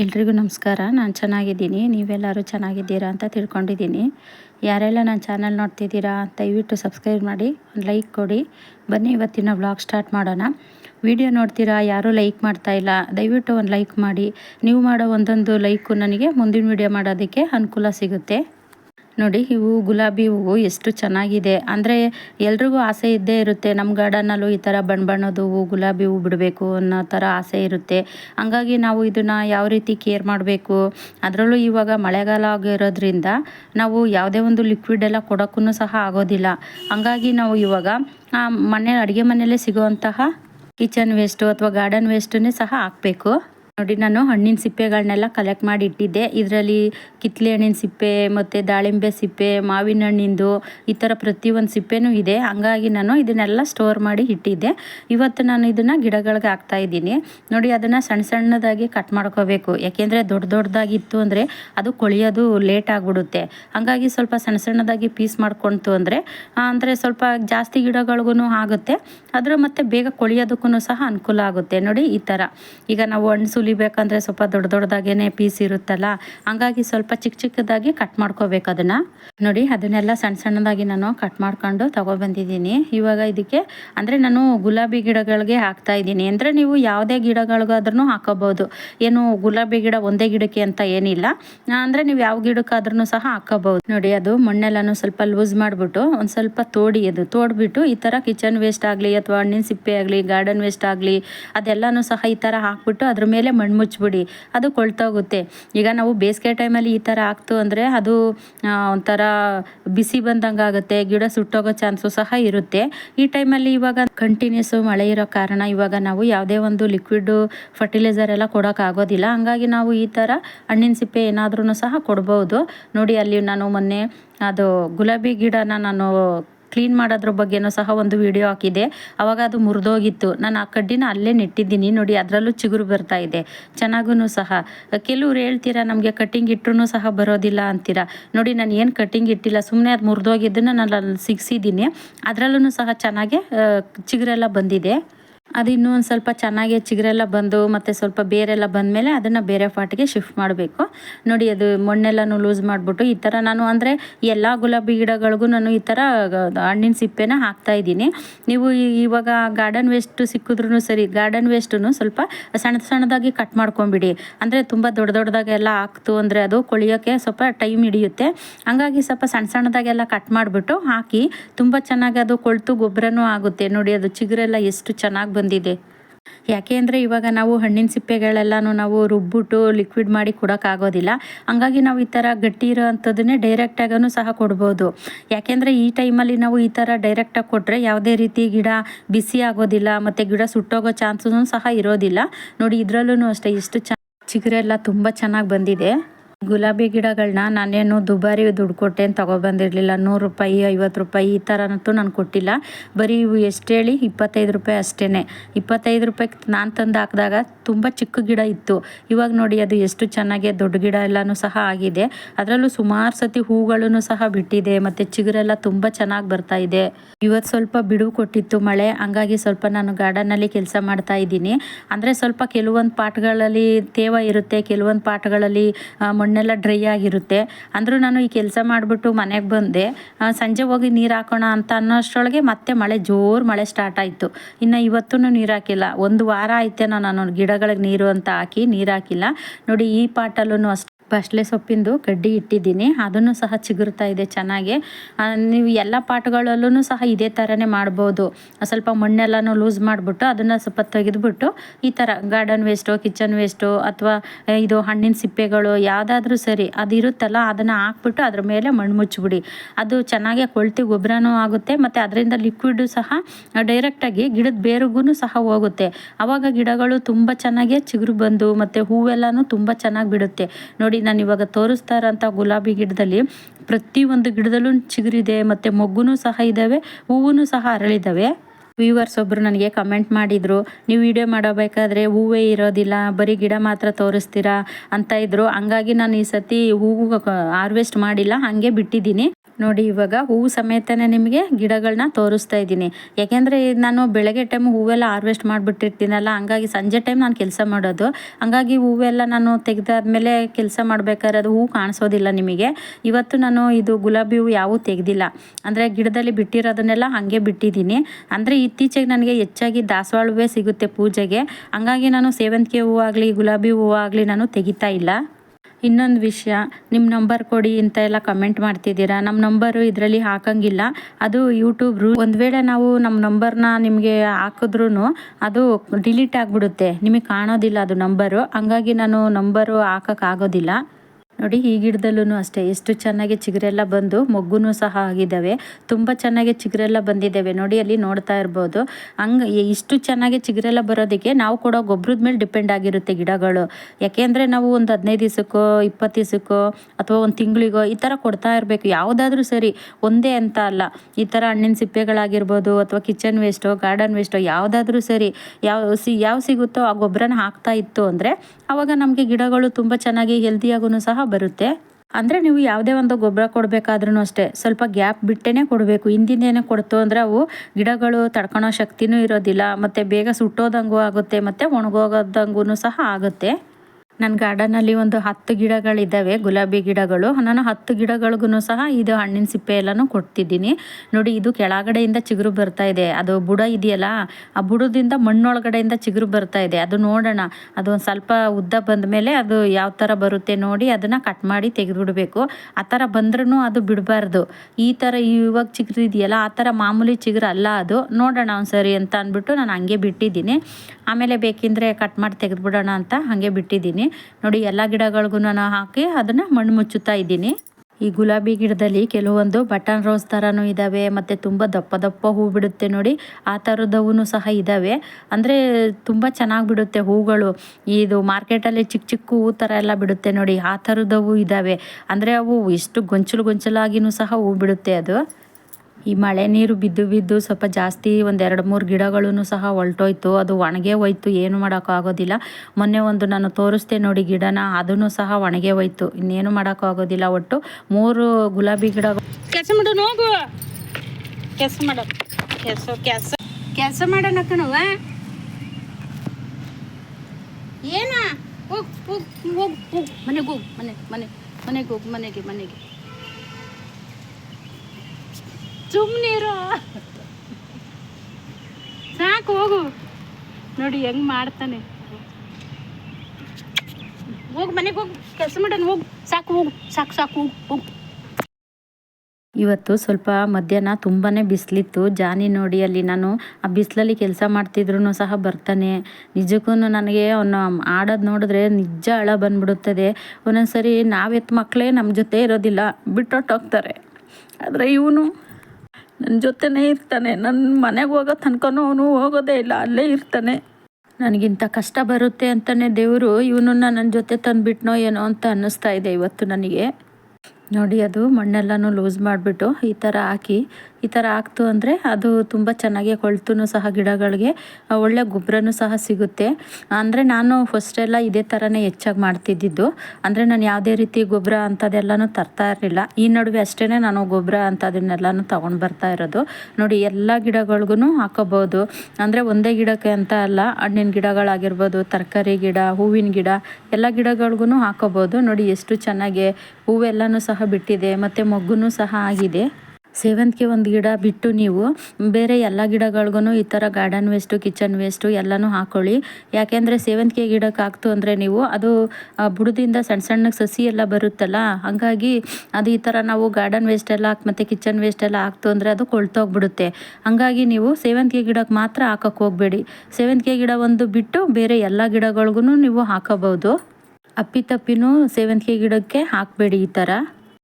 ಎಲ್ರಿಗೂ ನಮಸ್ಕಾರ. ನಾನು ಚೆನ್ನಾಗಿದ್ದೀನಿ. ನೀವೆಲ್ಲರೂ ಚೆನ್ನಾಗಿದ್ದೀರಾ ಅಂತ ತಿಳ್ಕೊಂಡಿದ್ದೀನಿ. ಯಾರೆಲ್ಲ ನನ್ನ ಚಾನಲ್ ನೋಡ್ತಿದ್ದೀರಾ ದಯವಿಟ್ಟು ಸಬ್ಸ್ಕ್ರೈಬ್ ಮಾಡಿ, ಒಂದು ಲೈಕ್ ಕೊಡಿ. ಬನ್ನಿ, ಇವತ್ತಿನ ವ್ಲಾಗ್ ಸ್ಟಾರ್ಟ್ ಮಾಡೋಣ. ವಿಡಿಯೋ ನೋಡ್ತೀರಾ, ಯಾರೂ ಲೈಕ್ ಮಾಡ್ತಾ ಇಲ್ಲ, ದಯವಿಟ್ಟು ಒಂದು ಲೈಕ್ ಮಾಡಿ. ನೀವು ಮಾಡೋ ಒಂದೊಂದು ಲೈಕು ನನಗೆ ಮುಂದಿನ ವಿಡಿಯೋ ಮಾಡೋದಕ್ಕೆ ಅನುಕೂಲ ಸಿಗುತ್ತೆ. ನೋಡಿ, ಇವು ಗುಲಾಬಿ ಹೂವು ಎಷ್ಟು ಚೆನ್ನಾಗಿದೆ. ಅಂದರೆ ಎಲ್ರಿಗೂ ಆಸೆ ಇದ್ದೇ ಇರುತ್ತೆ ನಮ್ಮ ಗಾರ್ಡನಲ್ಲೂ ಈ ಥರ ಬಣ್ಣ ಬಣ್ಣದ ಹೂವು ಗುಲಾಬಿ ಹೂವು ಬಿಡಬೇಕು ಅನ್ನೋ ಥರ ಆಸೆ ಇರುತ್ತೆ. ಹಂಗಾಗಿ ನಾವು ಇದನ್ನು ಯಾವ ರೀತಿ ಕೇರ್ ಮಾಡಬೇಕು, ಅದರಲ್ಲೂ ಇವಾಗ ಮಳೆಗಾಲ ಆಗಿರೋದ್ರಿಂದ ನಾವು ಯಾವುದೇ ಒಂದು ಲಿಕ್ವಿಡ್ ಎಲ್ಲ ಕೊಡೋಕ್ಕೂ ಸಹ ಆಗೋದಿಲ್ಲ. ಹಂಗಾಗಿ ನಾವು ಇವಾಗ ಮನೆ, ಅಡುಗೆ ಮನೆಯಲ್ಲೇ ಸಿಗುವಂತಹ ಕಿಚನ್ ವೇಸ್ಟು ಅಥವಾ ಗಾರ್ಡನ್ ವೇಸ್ಟನ್ನೇ ಸಹ ಹಾಕಬೇಕು. ನೋಡಿ, ನಾನು ಹಣ್ಣಿನ ಸಿಪ್ಪೆಗಳನ್ನೆಲ್ಲ ಕಲೆಕ್ಟ್ ಮಾಡಿ ಇಟ್ಟಿದ್ದೆ. ಇದರಲ್ಲಿ ಕಿತ್ಲೆ ಹಣ್ಣಿನ ಸಿಪ್ಪೆ, ಮತ್ತು ದಾಳಿಂಬೆ ಸಿಪ್ಪೆ, ಮಾವಿನ ಹಣ್ಣಿಂದು ಈ ಥರ ಪ್ರತಿಯೊಂದು ಸಿಪ್ಪೆನೂ ಇದೆ. ಹಂಗಾಗಿ ನಾನು ಇದನ್ನೆಲ್ಲ ಸ್ಟೋರ್ ಮಾಡಿ ಇಟ್ಟಿದ್ದೆ. ಇವತ್ತು ನಾನು ಇದನ್ನು ಗಿಡಗಳಿಗೆ ಹಾಕ್ತಾ ಇದ್ದೀನಿ. ನೋಡಿ, ಅದನ್ನು ಸಣ್ಣ ಸಣ್ಣದಾಗಿ ಕಟ್ ಮಾಡ್ಕೋಬೇಕು. ಯಾಕೆಂದರೆ ದೊಡ್ಡ ದೊಡ್ಡದಾಗಿತ್ತು ಅಂದರೆ ಅದು ಕೊಳೆಯೋದು ಲೇಟ್ ಆಗಿಬಿಡುತ್ತೆ. ಹಾಗಾಗಿ ಸ್ವಲ್ಪ ಸಣ್ಣ ಸಣ್ಣದಾಗಿ ಪೀಸ್ ಮಾಡ್ಕೊಳ್ತು ಅಂದರೆ ಅಂದರೆ ಸ್ವಲ್ಪ ಜಾಸ್ತಿ ಗಿಡಗಳಿಗೂ ಆಗುತ್ತೆ. ಅದರ ಮತ್ತು ಬೇಗ ಕೊಳಿಯೋದಕ್ಕೂ ಸಹ ಅನುಕೂಲ ಆಗುತ್ತೆ. ನೋಡಿ, ಈ ಥರ ಈಗ ನಾವು ಹಣ್ಣು ಸುಲಿಬೇಕಂದ್ರೆ ಸ್ವಲ್ಪ ದೊಡ್ಡ ದೊಡ್ಡದಾಗೇನೆ ಪೀಸ್ ಇರುತ್ತಲ್ಲ, ಹಂಗಾಗಿ ಸ್ವಲ್ಪ ಚಿಕ್ಕ ಚಿಕ್ಕದಾಗಿ ಕಟ್ ಮಾಡ್ಕೋಬೇಕು ಅದನ್ನು. ನೋಡಿ, ಅದನ್ನೆಲ್ಲ ಸಣ್ಣ ಸಣ್ಣದಾಗಿ ನಾನು ಕಟ್ ಮಾಡ್ಕೊಂಡು ತಗೊಬಂದಿದ್ದೀನಿ. ಇವಾಗ ಇದಕ್ಕೆ, ಅಂದರೆ ನಾನು ಗುಲಾಬಿ ಗಿಡಗಳಿಗೆ ಹಾಕ್ತಾ ಇದ್ದೀನಿ. ಅಂದರೆ ನೀವು ಯಾವುದೇ ಗಿಡಗಳಿಗಾದ್ರೂ ಹಾಕೋಬೋದು. ಏನು ಗುಲಾಬಿ ಗಿಡ ಒಂದೇ ಗಿಡಕ್ಕೆ ಅಂತ ಏನಿಲ್ಲ. ಅಂದರೆ ನೀವು ಯಾವ ಗಿಡಕ್ಕಾದ್ರೂ ಸಹ ಹಾಕೋಬಹುದು ನೋಡಿ, ಅದು ಮಣ್ಣೆಲ್ಲನೂ ಸ್ವಲ್ಪ ಲೂಸ್ ಮಾಡಿಬಿಟ್ಟು ಒಂದು ಸ್ವಲ್ಪ ತೋಡಿ, ಅದು ತೋಡ್ಬಿಟ್ಟು ಈ ಥರ ಕಿಚನ್ ವೇಸ್ಟ್ ಆಗಲಿ ಅಥವಾ ಹಣ್ಣಿನ ಸಿಪ್ಪೆ ಆಗಲಿ ಗಾರ್ಡನ್ ವೇಸ್ಟ್ ಆಗಲಿ, ಅದೆಲ್ಲನೂ ಸಹ ಈ ಥರ ಹಾಕ್ಬಿಟ್ಟು ಅದ್ರ ಮೇಲೆ ಮಣ್ಣು ಮುಚ್ಚಿಬಿಡಿ ಅದು ಕೊಳ್ತೋಗುತ್ತೆ. ಈಗ ನಾವು ಬೇಸಿಗೆ ಟೈಮಲ್ಲಿ ಈ ಥರ ಆಗ್ತು ಅಂದರೆ ಅದು ಒಂಥರ ಬಿಸಿ ಬಂದಂಗೆ ಆಗುತ್ತೆ, ಗಿಡ ಸುಟ್ಟೋಗೋ ಚಾನ್ಸು ಸಹ ಇರುತ್ತೆ. ಈ ಟೈಮಲ್ಲಿ ಇವಾಗ ಕಂಟಿನ್ಯೂಸ್ ಮಳೆ ಇರೋ ಕಾರಣ ಇವಾಗ ನಾವು ಯಾವುದೇ ಒಂದು ಲಿಕ್ವಿಡ್ ಫರ್ಟಿಲೈಸರ್ ಎಲ್ಲ ಕೊಡೋಕ್ಕಾಗೋದಿಲ್ಲ ಹಂಗಾಗಿ ನಾವು ಈ ಥರ ಹಣ್ಣಿನ ಸಿಪ್ಪೆ ಏನಾದ್ರೂ ಸಹ ಕೊಡ್ಬೋದು. ನೋಡಿ ಅಲ್ಲಿ ನಾನು ಮೊನ್ನೆ ಅದು ಗುಲಾಬಿ ಗಿಡನ ನಾನು ಕ್ಲೀನ್ ಮಾಡೋದ್ರ ಬಗ್ಗೆನೂ ಸಹ ಒಂದು ವಿಡಿಯೋ ಹಾಕಿದೆ. ಅವಾಗ ಅದು ಮುರಿದೋಗಿತ್ತು. ನಾನು ಆ ಕಡ್ಡಿನ ಅಲ್ಲೇ ನೆಟ್ಟಿದ್ದೀನಿ. ನೋಡಿ, ಅದರಲ್ಲೂ ಚಿಗುರು ಬರ್ತಾ ಇದೆ. ಚೆನ್ನಾಗೂ ಸಹ. ಕೆಲವ್ರು ಹೇಳ್ತೀರಾ, ನಮಗೆ ಕಟ್ಟಿಂಗ್ ಇಟ್ಟರು ಸಹ ಬರೋದಿಲ್ಲ ಅಂತೀರಾ? ನೋಡಿ, ನಾನು ಏನು ಕಟ್ಟಿಂಗ್ ಇಟ್ಟಿಲ್ಲ. ಸುಮ್ಮನೆ ಅದು ಮುರಿದೋಗಿದ್ದನ್ನು ನಾನು ಅಲ್ಲಿ ಸಿಗಿಸಿದ್ದೀನಿ. ಅದರಲ್ಲೂ ಸಹ ಚೆನ್ನಾಗೆ ಚಿಗುರೆಲ್ಲ ಬಂದಿದೆ. ಅದು ಇನ್ನೂ ಒಂದು ಸ್ವಲ್ಪ ಚೆನ್ನಾಗಿ ಚಿಗುರೆಲ್ಲ ಬಂದು ಮತ್ತು ಸ್ವಲ್ಪ ಬೇರೆಲ್ಲ ಬಂದಮೇಲೆ ಅದನ್ನು ಬೇರೆ ಪಾಟಿಗೆ ಶಿಫ್ಟ್ ಮಾಡಬೇಕು. ನೋಡಿ, ಅದು ಮಣ್ಣೆಲ್ಲನೂ ಲೂಸ್ ಮಾಡಿಬಿಟ್ಟು ಈ ಥರ ನಾನು ಅಂದರೆ ಎಲ್ಲ ಗುಲಾಬಿ ಗಿಡಗಳಿಗೂ ನಾನು ಈ ಥರ ಹಣ್ಣಿನ ಸಿಪ್ಪೆನ ಹಾಕ್ತಾ ಇದ್ದೀನಿ. ನೀವು ಇವಾಗ ಗಾರ್ಡನ್ ವೇಸ್ಟ್ ಸಿಕ್ಕಿದ್ರೂ ಸರಿ ಗಾರ್ಡನ್ ವೇಸ್ಟನ್ನು ಸ್ವಲ್ಪ ಸಣ್ಣ ಸಣ್ಣದಾಗಿ ಕಟ್ ಮಾಡ್ಕೊಂಬಿಡಿ. ಅಂದರೆ ತುಂಬ ದೊಡ್ಡ ದೊಡ್ಡದಾಗೆಲ್ಲ ಹಾಕ್ತು ಅಂದರೆ ಅದು ಕೊಳಿಯೋಕ್ಕೆ ಸ್ವಲ್ಪ ಟೈಮ್ ಹಿಡಿಯುತ್ತೆ. ಹಂಗಾಗಿ ಸ್ವಲ್ಪ ಸಣ್ಣ ಸಣ್ಣದಾಗೆಲ್ಲ ಕಟ್ ಮಾಡಿಬಿಟ್ಟು ಹಾಕಿ ತುಂಬ ಚೆನ್ನಾಗಿ ಅದು ಕೊಳ್ತು ಗೊಬ್ಬರನೂ ಆಗುತ್ತೆ. ನೋಡಿ, ಅದು ಚಿಗುರೆಲ್ಲ ಎಷ್ಟು ಚೆನ್ನಾಗಿ ಬಂದಿದೆ. ಯಾಕೆ ಅಂದರೆ ಇವಾಗ ನಾವು ಹಣ್ಣಿನ ಸಿಪ್ಪೆಗಳೆಲ್ಲನೂ ನಾವು ರುಬ್ಬಿಟ್ಟು ಲಿಕ್ವಿಡ್ ಮಾಡಿ ಕೊಡೋಕ್ಕಾಗೋದಿಲ್ಲ ಹಂಗಾಗಿ ನಾವು ಈ ಥರ ಗಟ್ಟಿ ಇರೋ ಅಂಥದ್ದನ್ನೇ ಡೈರೆಕ್ಟಾಗೂ ಸಹ ಕೊಡ್ಬೋದು. ಯಾಕೆಂದರೆ ಈ ಟೈಮಲ್ಲಿ ನಾವು ಈ ಥರ ಡೈರೆಕ್ಟಾಗಿ ಕೊಟ್ಟರೆ ಯಾವುದೇ ರೀತಿ ಗಿಡ ಬಿಸಿ ಆಗೋದಿಲ್ಲ, ಮತ್ತು ಗಿಡ ಸುಟ್ಟೋಗೋ ಚಾನ್ಸೂ ಸಹ ಇರೋದಿಲ್ಲ. ನೋಡಿ ಇದರಲ್ಲೂ ಅಷ್ಟೇ ಇಷ್ಟು ಚ ಚಿಗುರೆಲ್ಲ ತುಂಬ ಚೆನ್ನಾಗಿ ಬಂದಿದೆ. ಗುಲಾಬಿ ಗಿಡಗಳನ್ನ ನಾನೇನು ದುಬಾರಿ ದುಡ್ಡು ಕೊಟ್ಟೇನು ತೊಗೊಬಂದಿರಲಿಲ್ಲ. ನೂರು ರೂಪಾಯಿ, ಐವತ್ತು ರೂಪಾಯಿ ಈ ಥರನಂತೂ ನಾನು ಕೊಟ್ಟಿಲ್ಲ. ಬರೀ ಇವು ಎಷ್ಟು ಹೇಳಿ? ಇಪ್ಪತ್ತೈದು ರೂಪಾಯಿ ಅಷ್ಟೇ ಇಪ್ಪತ್ತೈದು ರೂಪಾಯಿಗೆ ನಾನು ತಂದು ಹಾಕಿದಾಗ ತುಂಬ ಚಿಕ್ಕ ಗಿಡ ಇತ್ತು. ಇವಾಗ ನೋಡಿ ಅದು ಎಷ್ಟು ಚೆನ್ನಾಗಿ ದೊಡ್ಡ ಗಿಡ ಎಲ್ಲನೂ ಸಹ ಆಗಿದೆ. ಅದರಲ್ಲೂ ಸುಮಾರು ಸತಿ ಹೂಗಳನ್ನು ಸಹ ಬಿಟ್ಟಿದೆ. ಮತ್ತು ಚಿಗುರೆಲ್ಲ ತುಂಬ ಚೆನ್ನಾಗಿ ಬರ್ತಾ ಇದೆ. ಇವತ್ತು ಸ್ವಲ್ಪ ಬಿಡುವು ಕೊಟ್ಟಿತ್ತು ಮಳೆ. ಹಂಗಾಗಿ ಸ್ವಲ್ಪ ನಾನು ಗಾರ್ಡನಲ್ಲಿ ಕೆಲಸ ಮಾಡ್ತಾ ಇದ್ದೀನಿ. ಅಂದರೆ ಸ್ವಲ್ಪ ಕೆಲವೊಂದು ಪಾಟ್ಗಳಲ್ಲಿ ತೇವ ಇರುತ್ತೆ. ಕೆಲವೊಂದು ಪಾಟ್ಗಳಲ್ಲಿ ಮಣ್ಣು ಮಣ್ಣೆಲ್ಲ ಡ್ರೈ ಆಗಿರುತ್ತೆ. ಅಂದರೂ ನಾನು ಈ ಕೆಲಸ ಮಾಡಿಬಿಟ್ಟು ಮನೆಗೆ ಬಂದೆ. ಸಂಜೆ ಹೋಗಿ ನೀರು ಹಾಕೋಣ ಅಂತ ಅನ್ನೋಷ್ಟರೊಳಗೆ ಮತ್ತೆ ಮಳೆ ಜೋರು ಮಳೆ ಸ್ಟಾರ್ಟ್ ಆಯಿತು. ಇನ್ನು ಇವತ್ತೂ ನೀರು ಹಾಕಿಲ್ಲ. ಒಂದು ವಾರ ಆಯ್ತೇನೋ ನಾನು ಗಿಡಗಳಿಗೆ ನೀರು ಅಂತ ಹಾಕಿ ನೀರು ಹಾಕಿಲ್ಲ. ನೋಡಿ ಈ ಪಾಟಲ್ಲೂ ಅಷ್ಟೇ. ಬಸ್ಲೆ ಸೊಪ್ಪಿಂದು ಕಡ್ಡಿ ಇಟ್ಟಿದ್ದೀನಿ. ಅದನ್ನು ಸಹ ಚಿಗುರ್ತಾ ಇದೆ ಚೆನ್ನಾಗಿ. ನೀವು ಎಲ್ಲ ಪಾಟ್ಗಳಲ್ಲೂ ಸಹ ಇದೇ ಥರನೇ ಮಾಡ್ಬೋದು. ಸ್ವಲ್ಪ ಮಣ್ಣೆಲ್ಲನೂ ಲೂಸ್ ಮಾಡಿಬಿಟ್ಟು ಅದನ್ನು ಸ್ವಲ್ಪ ತೆಗೆದುಬಿಟ್ಟು ಈ ಥರ ಗಾರ್ಡನ್ ವೇಸ್ಟು, ಕಿಚನ್ ವೇಸ್ಟು ಅಥವಾ ಇದು ಹಣ್ಣಿನ ಸಿಪ್ಪೆಗಳು ಯಾವುದಾದ್ರೂ ಸರಿ ಅದು ಇರುತ್ತಲ್ಲ ಅದನ್ನು ಹಾಕ್ಬಿಟ್ಟು ಅದ್ರ ಮೇಲೆ ಮಣ್ಣು ಮುಚ್ಚಿಬಿಡಿ. ಅದು ಚೆನ್ನಾಗಿ ಕೊಳ್ತಿ ಗೊಬ್ಬರನೂ ಆಗುತ್ತೆ ಮತ್ತು ಅದರಿಂದ ಲಿಕ್ವಿಡು ಸಹ ಡೈರೆಕ್ಟಾಗಿ ಗಿಡದ ಬೇರಿಗೂ ಸಹ ಹೋಗುತ್ತೆ. ಆವಾಗ ಗಿಡಗಳು ತುಂಬ ಚೆನ್ನಾಗಿ ಚಿಗುರು ಬಂದು ಮತ್ತು ಹೂವೆಲ್ಲನೂ ತುಂಬ ಚೆನ್ನಾಗಿ ಬಿಡುತ್ತೆ. ನೋಡಿ ನಾನು ಇವಾಗ ತೋರಿಸ್ತಾ ಇರೋಂಥ ಗುಲಾಬಿ ಗಿಡದಲ್ಲಿ ಪ್ರತಿಯೊಂದು ಗಿಡದಲ್ಲೂ ಚಿಗುರಿದೆ ಮತ್ತು ಮೊಗ್ಗುನೂ ಸಹ ಇದ್ದಾವೆ ಹೂವು ಸಹ ಅರಳಿದ್ದಾವೆ. ವ್ಯೂವರ್ಸ್ ಒಬ್ಬರು ನನಗೆ ಕಮೆಂಟ್ ಮಾಡಿದರು, ನೀವು ವಿಡಿಯೋ ಮಾಡಬೇಕಾದ್ರೆ ಹೂವೇ ಇರೋದಿಲ್ಲ, ಬರೀ ಗಿಡ ಮಾತ್ರ ತೋರಿಸ್ತೀರಾ? ಅಂತ ಇದ್ದರು ಹಂಗಾಗಿ ನಾನು ಈ ಸತಿ ಹೂವು ಹಾರ್ವೆಸ್ಟ್ ಮಾಡಿಲ್ಲ, ಹಾಗೆ ಬಿಟ್ಟಿದ್ದೀನಿ. ನೋಡಿ, ಇವಾಗ ಹೂವು ಸಮೇತನೇ ನಿಮಗೆ ಗಿಡಗಳನ್ನ ತೋರಿಸ್ತಾ ಇದ್ದೀನಿ. ಯಾಕೆಂದರೆ ನಾನು ಬೆಳಗ್ಗೆ ಟೈಮ್ ಹೂವೆಲ್ಲ ಹಾರ್ವೆಸ್ಟ್ ಮಾಡಿಬಿಟ್ಟಿರ್ತೀನಲ್ಲ, ಹಂಗಾಗಿ ಸಂಜೆ ಟೈಮ್ ನಾನು ಕೆಲಸ ಮಾಡೋದು. ಹಂಗಾಗಿ ಹೂವೆಲ್ಲ ನಾನು ತೆಗೆದಾದ್ಮೇಲೆ ಕೆಲಸ ಮಾಡಬೇಕಾದ್ರೆ ಅದು ಹೂವು ಕಾಣಿಸೋದಿಲ್ಲ ನಿಮಗೆ. ಇವತ್ತು ನಾನು ಇದು ಗುಲಾಬಿ ಹೂವು ಯಾವೂ ತೆಗೆದಿಲ್ಲ. ಅಂದರೆ ಗಿಡದಲ್ಲಿ ಬಿಟ್ಟಿರೋದನ್ನೆಲ್ಲ ಹಾಗೆ ಬಿಟ್ಟಿದ್ದೀನಿ. ಅಂದರೆ ಇತ್ತೀಚೆಗೆ ನನಗೆ ಹೆಚ್ಚಾಗಿ ದಾಸವಾಳ ಹೂವೇ ಸಿಗುತ್ತೆ ಪೂಜೆಗೆ. ಹಂಗಾಗಿ ನಾನು ಸೇವಂತಿಗೆ ಹೂವು ಆಗಲಿ ಗುಲಾಬಿ ಹೂವು ಆಗಲಿ ನಾನು ತೆಗಿತಾ ಇಲ್ಲ. ಇನ್ನೊಂದು ವಿಷಯ ನಿಮ್ಮ ನಂಬರ್ ಕೊಡಿ ಅಂತ ಎಲ್ಲ ಕಮೆಂಟ್ ಮಾಡ್ತಿದ್ದೀರಾ? ನಮ್ಮ ನಂಬರು ಇದರಲ್ಲಿ ಹಾಕಂಗಿಲ್ಲ. ಅದು ಯೂಟ್ಯೂಬ್ ರೂ ಒಂದು ವೇಳೆ ನಾವು ನಮ್ಮ ನಂಬರ್ನ ನಿಮಗೆ ಹಾಕಿದ್ರೂ ಅದು ಡಿಲೀಟ್ ಆಗಿಬಿಡುತ್ತೆ. ನಿಮಗೆ ಕಾಣೋದಿಲ್ಲ ಅದು ನಂಬರು ಹಂಗಾಗಿ ನಾನು ನಂಬರು ಹಾಕೋಕ್ಕಾಗೋದಿಲ್ಲ. ನೋಡಿ, ಈ ಗಿಡದಲ್ಲೂ ಅಷ್ಟೇ. ಎಷ್ಟು ಚೆನ್ನಾಗಿ ಚಿಗುರೆಲ್ಲ ಬಂದು ಮೊಗ್ಗುನೂ ಸಹ ಆಗಿದ್ದಾವೆ. ತುಂಬ ಚೆನ್ನಾಗಿ ಚಿಗುರೆಲ್ಲ ಬಂದಿದ್ದಾವೆ. ನೋಡಿ, ಅಲ್ಲಿ ನೋಡ್ತಾ ಇರ್ಬೋದು. ಹಂಗೆ ಇಷ್ಟು ಚೆನ್ನಾಗಿ ಚಿಗುರೆಲ್ಲ ಬರೋದಕ್ಕೆ ನಾವು ಕೊಡೋ ಗೊಬ್ಬರದ ಮೇಲೆ ಡಿಪೆಂಡ್ ಆಗಿರುತ್ತೆ ಗಿಡಗಳು. ಯಾಕೆಂದರೆ ನಾವು ಒಂದು ಹದಿನೈದು ದಿವಸಕ್ಕೋ, ಇಪ್ಪತ್ತು ದಿವಸಕ್ಕೋ, ಅಥವಾ ಒಂದು ತಿಂಗಳಿಗೋ ಈ ಥರ ಕೊಡ್ತಾ ಇರಬೇಕು. ಯಾವುದಾದ್ರೂ ಸರಿ, ಒಂದೇ ಅಂತ ಅಲ್ಲ. ಈ ಥರ ಹಣ್ಣಿನ ಸಿಪ್ಪೆಗಳಾಗಿರ್ಬೋದು, ಅಥವಾ ಕಿಚನ್ ವೇಸ್ಟೋ, ಗಾರ್ಡನ್ ವೇಸ್ಟೋ, ಯಾವುದಾದ್ರೂ ಸರಿ, ಯಾವ ಸಿ, ಯಾವ ಸಿಗುತ್ತೋ ಆ ಗೊಬ್ಬರನ ಹಾಕ್ತಾ ಇತ್ತು ಅಂದರೆ ಆವಾಗ ನಮಗೆ ಗಿಡಗಳು ತುಂಬ ಚೆನ್ನಾಗಿ ಹೆಲ್ದಿಯಾಗೂ ಸಹ ಬರುತ್ತೆ. ಅಂದರೆ ನೀವು ಯಾವುದೇ ಒಂದು ಗೊಬ್ಬರ ಕೊಡಬೇಕಾದ್ರೂ ಅಷ್ಟೇ, ಸ್ವಲ್ಪ ಗ್ಯಾಪ್ ಬಿಟ್ಟೇ ಕೊಡಬೇಕು. ಹಿಂದಿಂದೇನೆ ಕೊಡ್ತು ಅಂದರೆ ಅವು ಗಿಡಗಳು ತಡ್ಕೊಳೋ ಶಕ್ತಿನೂ ಇರೋದಿಲ್ಲ, ಮತ್ತು ಬೇಗ ಸುಟ್ಟೋದಂಗೂ ಆಗುತ್ತೆ, ಮತ್ತು ಒಣಗೋಗೋದಂಗೂ ಸಹ ಆಗುತ್ತೆ. ನನ್ನ ಗಾರ್ಡನಲ್ಲಿ ಒಂದು ಹತ್ತು ಗಿಡಗಳಿದ್ದಾವೆ, ಗುಲಾಬಿ ಗಿಡಗಳು. ನಾನು ಹತ್ತು ಗಿಡಗಳಿಗೂ ಸಹ ಇದು ಹಣ್ಣಿನ ಸಿಪ್ಪೆ ಎಲ್ಲನೂ ಕೊಡ್ತಿದ್ದೀನಿ. ನೋಡಿ, ಇದು ಕೆಳಗಡೆಯಿಂದ ಚಿಗುರು ಬರ್ತಾ ಇದೆ. ಅದು ಬುಡ ಇದೆಯಲ್ಲ, ಆ ಬುಡದಿಂದ ಮಣ್ಣೊಳಗಡೆಯಿಂದ ಚಿಗುರು ಬರ್ತಾ ಇದೆ. ಅದು ನೋಡೋಣ. ಅದು ಒಂದು ಸ್ವಲ್ಪ ಉದ್ದ ಬಂದ ಮೇಲೆ ಅದು ಯಾವ ಥರ ಬರುತ್ತೆ ನೋಡಿ ಅದನ್ನು ಕಟ್ ಮಾಡಿ ತೆಗೆದುಬಿಡಬೇಕು. ಆ ಥರ ಬಂದ್ರೂ ಅದು ಬಿಡಬಾರ್ದು. ಈ ಥರ ಇವಾಗ ಚಿಗುರು ಇದೆಯಲ್ಲ, ಆ ಥರ ಮಾಮೂಲಿ ಚಿಗುರು ಅಲ್ಲ ಅದು. ನೋಡೋಣ ಒಂದ್ಸರಿ ಅಂತ ಅಂದ್ಬಿಟ್ಟು ನಾನು ಹಂಗೆ ಬಿಟ್ಟಿದ್ದೀನಿ. ಆಮೇಲೆ ಬೇಕಿದ್ರೆ ಕಟ್ ಮಾಡಿ ತೆಗೆದುಬಿಡೋಣ ಅಂತ ಹಾಗೆ ಬಿಟ್ಟಿದ್ದೀನಿ. ನೋಡಿ ಎಲ್ಲ ಗಿಡಗಳಿಗೂ ನಾನು ಹಾಕಿ ಅದನ್ನು ಮಣ್ಣು ಮುಚ್ಚುತ್ತಾ ಇದ್ದೀನಿ. ಈ ಗುಲಾಬಿ ಗಿಡದಲ್ಲಿ ಕೆಲವೊಂದು ಬಟನ್ ರೋಸ್ ಥರನೂ ಇದ್ದಾವೆ ಮತ್ತು ತುಂಬ ದಪ್ಪ ದಪ್ಪ ಹೂ ಬಿಡುತ್ತೆ ನೋಡಿ, ಆ ಥರದವೂ ಸಹ ಇದ್ದಾವೆ ಅಂದರೆ ತುಂಬ ಚೆನ್ನಾಗಿ ಬಿಡುತ್ತೆ ಹೂಗಳು. ಇದು ಮಾರ್ಕೆಟಲ್ಲಿ ಚಿಕ್ಕ ಚಿಕ್ಕ ಹೂ ಥರ ಎಲ್ಲ ಬಿಡುತ್ತೆ ನೋಡಿ, ಆ ಥರದವು ಇದ್ದಾವೆ ಅಂದರೆ ಅವು ಎಷ್ಟು ಗೊಂಚಲು ಗೊಂಚಲಾಗಿಯೂ ಸಹ ಹೂ ಬಿಡುತ್ತೆ ಅದು. ಈ ಮಳೆ ನೀರು ಬಿದ್ದು ಬಿದ್ದು ಸ್ವಲ್ಪ ಜಾಸ್ತಿ ಒಂದು ಎರಡು ಮೂರು ಗಿಡಗಳೂ ಸಹ ಹೊಲ್ಟೋಯ್ತು. ಅದು ಒಣಗೆ ಹೋಯ್ತು. ಏನು ಮಾಡೋಕ್ಕಾಗೋದಿಲ್ಲ. ಮೊನ್ನೆ ಒಂದು ನಾನು ತೋರಿಸ್ದೆ ನೋಡಿ ಗಿಡನ. ಅದನ್ನು ಸಹ ಒಣಗೆ ಹೋಯ್ತು. ಇನ್ನೇನು ಮಾಡೋಕ್ಕಾಗೋದಿಲ್ಲ ಒಟ್ಟು. ಮೂರು ಗುಲಾಬಿ ಗಿಡ ಕೆಲಸ ಮಾಡೋಣ ಹೋಗು. ಕೆಲಸ ಮಾಡೋ. ಕೆಲಸ ಕೆಲಸ. ಕೆಲಸ ಮಾಡೋಣ ಕಣವ ಏನ? ಹೋಗ್ ಹೋಗ್ ಹೋಗ್ ಹೋಗ್. ಮನೆಗೆ ಹೋಗ್. ಮನೆ ಮನೆ, ಮನೆಗೆ ಮನೆಗೆ ಮನೆಗೆ. ಸುಮ್ಮನಿರೋ ಸಾಕು, ಹೋಗು. ನೋಡಿ, ಹೆಂಗ್ ಮಾಡ್ತಾನೆ. ಹೋಗು, ಮನೆಗೆ ಹೋಗು, ಕೆಲಸ ಮಾಡೋಣ, ಹೋಗು. ಸಾಕು ಹೋಗು, ಸಾಕು ಸಾಕು, ಹೋಗು ಹೋಗು. ಇವತ್ತು ಸ್ವಲ್ಪ ಮಧ್ಯಾಹ್ನ ತುಂಬಾ ಬಿಸಿಲಿತ್ತು. ಜಾನಿ ನೋಡಿ, ಅಲ್ಲಿ ನಾನು ಆ ಬಿಸಿಲಲ್ಲಿ ಕೆಲಸ ಮಾಡ್ತಿದ್ರು ಸಹ ಬರ್ತಾನೆ. ನಿಜಕ್ಕೂ ನನಗೆ ಅವನು ಆಡೋದು ನೋಡಿದ್ರೆ ನಿಜ ಅಳ ಬಂದ್ಬಿಡುತ್ತದೆ. ಒಂದೊಂದ್ಸರಿ ನಾವೆತ್ತ ಮಕ್ಕಳೇ ನಮ್ಮ ಜೊತೆ ಇರೋದಿಲ್ಲ ಬಿಟ್ಟೊಟ್ಟೋಗ್ತಾರೆ ಆದರೆ ಇವನು ನನ್ನ ಜೊತೆನೇ ಇರ್ತಾನೆ. ನನ್ನ ಮನೆಗೆ ಹೋಗೋ ತನಕನೂ ಅವನು ಹೋಗೋದೇ ಇಲ್ಲ. ಅಲ್ಲೇ ಇರ್ತಾನೆ. ನನಗಿಂತ ಕಷ್ಟ ಬರುತ್ತೆ ಅಂತಲೇ ದೇವರು ಇವನನ್ನ ನನ್ನ ಜೊತೆ ತಂದುಬಿಟ್ನೋ ಏನೋ ಅಂತ ಅನ್ನಿಸ್ತಾ ಇದೆ ಇವತ್ತು ನನಗೆ. ನೋಡಿ ಅದು ಮಣ್ಣೆಲ್ಲನೂ ಲೂಸ್ ಮಾಡಿಬಿಟ್ಟು ಈ ಥರ ಹಾಕಿ ಈ ಥರ ಆಗ್ತು ಅಂದರೆ ಅದು ತುಂಬ ಚೆನ್ನಾಗಿ ಕೊಳ್ತು ಸಹ ಗಿಡಗಳಿಗೆ ಒಳ್ಳೆ ಗೊಬ್ಬರನೂ ಸಹ ಸಿಗುತ್ತೆ. ಅಂದರೆ ನಾನು ಫಸ್ಟೆಲ್ಲ ಇದೇ ಥರನೇ ಹೆಚ್ಚಾಗಿ ಮಾಡ್ತಿದ್ದಿದ್ದು. ಅಂದರೆ ನಾನು ಯಾವುದೇ ರೀತಿ ಗೊಬ್ಬರ ಅಂಥದ್ದೆಲ್ಲನೂ ತರ್ತಾ ಇರಲಿಲ್ಲ. ಈ ನಡುವೆ ಅಷ್ಟೇ ನಾನು ಗೊಬ್ಬರ ಅಂಥದನ್ನೆಲ್ಲನೂ ತೊಗೊಂಡು ಬರ್ತಾ ಇರೋದು. ನೋಡಿ, ಎಲ್ಲ ಗಿಡಗಳಿಗೂ ಹಾಕೋಬೋದು. ಅಂದರೆ ಒಂದೇ ಗಿಡಕ್ಕೆ ಅಂತ ಅಲ್ಲ, ಹಣ್ಣಿನ ಗಿಡಗಳಾಗಿರ್ಬೋದು, ತರಕಾರಿ ಗಿಡ, ಹೂವಿನ ಗಿಡ, ಎಲ್ಲ ಗಿಡಗಳಿಗೂ ಹಾಕೋಬೋದು. ನೋಡಿ, ಎಷ್ಟು ಚೆನ್ನಾಗಿ ಹೂವೆಲ್ಲನೂ ಸಹ ಬಿಟ್ಟಿದೆ, ಮತ್ತು ಮೊಗ್ಗು ಸಹ ಆಗಿದೆ. ಸೇವಂತಿಗೆ ಒಂದು ಗಿಡ ಬಿಟ್ಟು ನೀವು ಬೇರೆ ಎಲ್ಲ ಗಿಡಗಳಿಗೂ ಈ ಥರ ಗಾರ್ಡನ್ ವೇಸ್ಟು ಕಿಚನ್ ವೇಸ್ಟು ಎಲ್ಲನೂ ಹಾಕ್ಕೊಳ್ಳಿ ಯಾಕೆಂದರೆ ಸೇವಂತಿಗೆ ಗಿಡಕ್ಕೆ ಹಾಕ್ತು ಅಂದರೆ ನೀವು ಅದು ಬುಡದಿಂದ ಸಣ್ಣ ಸಣ್ಣ ಸಸಿ ಎಲ್ಲ ಬರುತ್ತಲ್ಲ, ಹಾಗಾಗಿ ಅದು ಈ ಥರ ನಾವು ಗಾರ್ಡನ್ ವೇಸ್ಟ್ ಎಲ್ಲ ಹಾಕಿ, ಮತ್ತು ಕಿಚನ್ ವೇಸ್ಟ್ ಎಲ್ಲ ಹಾಕ್ತು ಅಂದರೆ ಅದು ಕೊಳ್ತೋಗ್ಬಿಡುತ್ತೆ. ಹಾಗಾಗಿ ನೀವು ಸೇವಂತಿಗೆ ಗಿಡಕ್ಕೆ ಮಾತ್ರ ಹಾಕಕ್ಕೆ ಹೋಗಬೇಡಿ. ಸೇವಂತಿಗೆ ಗಿಡ ಒಂದು ಬಿಟ್ಟು ಬೇರೆ ಎಲ್ಲ ಗಿಡಗಳಿಗೂ ನೀವು ಹಾಕೋಬೋದು ಅಪ್ಪಿತಪ್ಪಿನೂ ಸೇವಂತಿಗೆ ಗಿಡಕ್ಕೆ ಹಾಕಬೇಡಿ ಈ ಥರ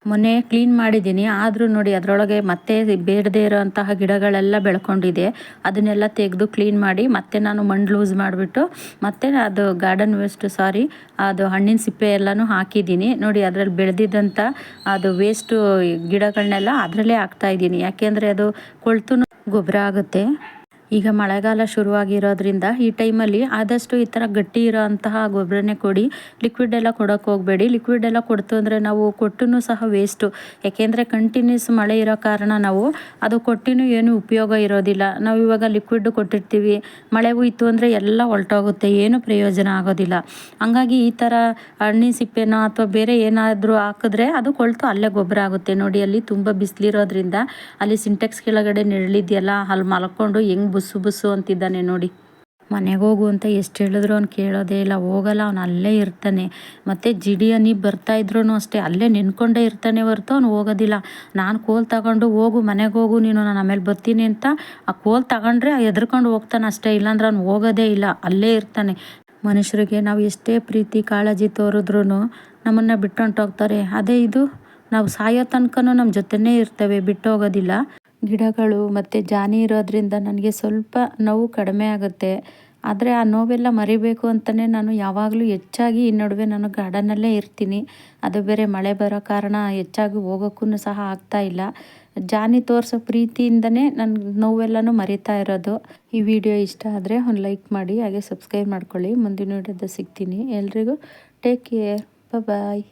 ಮೊನ್ನೆ ಕ್ಲೀನ್ ಮಾಡಿದ್ದೀನಿ. ಆದರೂ ನೋಡಿ ಅದರೊಳಗೆ ಮತ್ತೆ ಬೇಡದೇ ಇರೋಂತಹ ಗಿಡಗಳೆಲ್ಲ ಬೆಳ್ಕೊಂಡಿದೆ. ಅದನ್ನೆಲ್ಲ ತೆಗೆದು ಕ್ಲೀನ್ ಮಾಡಿ ಮತ್ತೆ ನಾನು ಮಣ್ಣು ಲೂಸ್ ಮಾಡಿಬಿಟ್ಟು ಮತ್ತೆ ಅದು ಗಾರ್ಡನ್ ವೇಸ್ಟ್, ಸಾರಿ, ಅದು ಹಣ್ಣಿನ ಸಿಪ್ಪೆ ಎಲ್ಲನೂ ಹಾಕಿದ್ದೀನಿ. ನೋಡಿ ಅದರಲ್ಲಿ ಬೆಳೆದಿದ್ದಂಥ ಅದು ವೇಸ್ಟು ಗಿಡಗಳನ್ನೆಲ್ಲ ಅದರಲ್ಲೇ ಹಾಕ್ತಾಯಿದ್ದೀನಿ ಯಾಕೆಂದರೆ ಅದು ಕೊಳ್ತು ಗೊಬ್ಬರ ಆಗುತ್ತೆ. ಈಗ ಮಳೆಗಾಲ ಶುರುವಾಗಿರೋದ್ರಿಂದ ಈ ಟೈಮಲ್ಲಿ ಆದಷ್ಟು ಈ ಥರ ಗಟ್ಟಿ ಇರೋ ಅಂತಹ ಗೊಬ್ಬರನೇ ಕೊಡಿ. ಲಿಕ್ವಿಡ್ ಎಲ್ಲ ಕೊಡೋಕೆ ಹೋಗಬೇಡಿ. ಲಿಕ್ವಿಡ್ ಎಲ್ಲ ಕೊಡ್ತು ಅಂದರೆ ನಾವು ಕೊಟ್ಟು ಸಹ ವೇಸ್ಟು ಯಾಕೆಂದರೆ ಕಂಟಿನ್ಯೂಸ್ ಮಳೆ ಇರೋ ಕಾರಣ ನಾವು ಅದು ಕೊಟ್ಟಿನೂ ಏನು ಉಪಯೋಗ ಇರೋದಿಲ್ಲ. ನಾವು ಇವಾಗ ಲಿಕ್ವಿಡ್ ಕೊಟ್ಟಿರ್ತೀವಿ. ಮಳೆ ಹೋಯ್ತು ಅಂದರೆ ಎಲ್ಲ ಹೊಲ್ಟೋಗುತ್ತೆ. ಏನು ಪ್ರಯೋಜನ ಆಗೋದಿಲ್ಲ. ಹಂಗಾಗಿ ಈ ಥರ ಹಣ್ಣಿನ ಸಿಪ್ಪೆನೋ ಅಥವಾ ಬೇರೆ ಏನಾದರೂ ಹಾಕಿದ್ರೆ ಅದು ಕೊಳ್ತು ಅಲ್ಲೇ ಗೊಬ್ಬರ ಆಗುತ್ತೆ. ನೋಡಿ, ಅಲ್ಲಿ ತುಂಬ ಬಿಸಿಲಿರೋದ್ರಿಂದ ಅಲ್ಲಿ ಸಿಂಟೆಕ್ಸ್ ಕೆಳಗಡೆ ನೆರಳಿದೆಯಲ್ಲ, ಅಲ್ಲಿ ಮಲ್ಕೊಂಡು ಹೆಂಗೆ ಬುಸ್ಸು ಬುಸ್ಸು ಅಂತಿದ್ದಾನೆ ನೋಡಿ. ಮನೆಗೆ ಹೋಗು ಅಂತ ಎಷ್ಟು ಹೇಳಿದ್ರು ಅವ್ನು ಕೇಳೋದೇ ಇಲ್ಲ. ಹೋಗಲ್ಲ, ಅವ್ನು ಅಲ್ಲೇ ಇರ್ತಾನೆ. ಮತ್ತು ಬರ್ತಾ ಇದ್ರೂ ಅಷ್ಟೇ, ಅಲ್ಲೇ ನಿಂತ್ಕೊಂಡೇ ಇರ್ತಾನೆ ಹೊರ್ತು ಅವ್ನು ಹೋಗೋದಿಲ್ಲ. ನಾನು ಕೋಲ್ ತಗೊಂಡು ಹೋಗು, ಮನೆಗೆ ಹೋಗು, ನೀನು ನಾನು ಆಮೇಲೆ ಬರ್ತೀನಿ ಅಂತ ಆ ಕೋಲ್ ತಗೊಂಡ್ರೆ ಎದ್ರುಕೊಂಡು ಹೋಗ್ತಾನೆ ಅಷ್ಟೇ. ಇಲ್ಲಾಂದ್ರೆ ಅವ್ನು ಹೋಗೋದೇ ಇಲ್ಲ, ಅಲ್ಲೇ ಇರ್ತಾನೆ. ಮನುಷ್ಯರಿಗೆ ನಾವು ಎಷ್ಟೇ ಪ್ರೀತಿ, ಕಾಳಜಿ ತೋರಿದ್ರೂ ನಮ್ಮನ್ನು ಬಿಟ್ಟು ಹೊಂಟೋಗ್ತಾರೆ. ಅದೇ ಇದು, ನಾವು ಸಾಯೋ ತನಕನೂ ನಮ್ಮ ಜೊತೆನೇ ಇರ್ತವೆ ಬಿಟ್ಟು ಹೋಗೋದಿಲ್ಲ ಗಿಡಗಳು ಮತ್ತು ಜಾನಿ ಇರೋದ್ರಿಂದ ನನಗೆ ಸ್ವಲ್ಪ ನೋವು ಕಡಿಮೆ ಆಗುತ್ತೆ. ಆದರೆ ಆ ನೋವೆಲ್ಲ ಮರಿಬೇಕು ಅಂತಲೇ ನಾನು ಯಾವಾಗಲೂ ಹೆಚ್ಚಾಗಿ ಈ ನಡುವೆ ನಾನು ಗಾರ್ಡನಲ್ಲೇ ಇರ್ತೀನಿ. ಅದು ಬೇರೆ ಮಳೆ ಬರೋ ಕಾರಣ ಹೆಚ್ಚಾಗಿ ಹೋಗೋಕ್ಕೂ ಸಹ ಆಗ್ತಾ ಇಲ್ಲ. ಜಾನಿ ತೋರಿಸೋ ಪ್ರೀತಿಯಿಂದನೇ ನನ್ನ ನೋವೆಲ್ಲನೂ ಮರಿತಾ ಇರೋದು. ಈ ವಿಡಿಯೋ ಇಷ್ಟ ಆದರೆ ಒಂದು ಲೈಕ್ ಮಾಡಿ, ಹಾಗೆ ಸಬ್ಸ್ಕ್ರೈಬ್ ಮಾಡ್ಕೊಳ್ಳಿ. ಮುಂದಿನ ವಿಡಿಯೋದ ಸಿಗ್ತೀನಿ. ಎಲ್ರಿಗೂ ಟೇಕ್ ಕೇರ್. ಬಾಯ್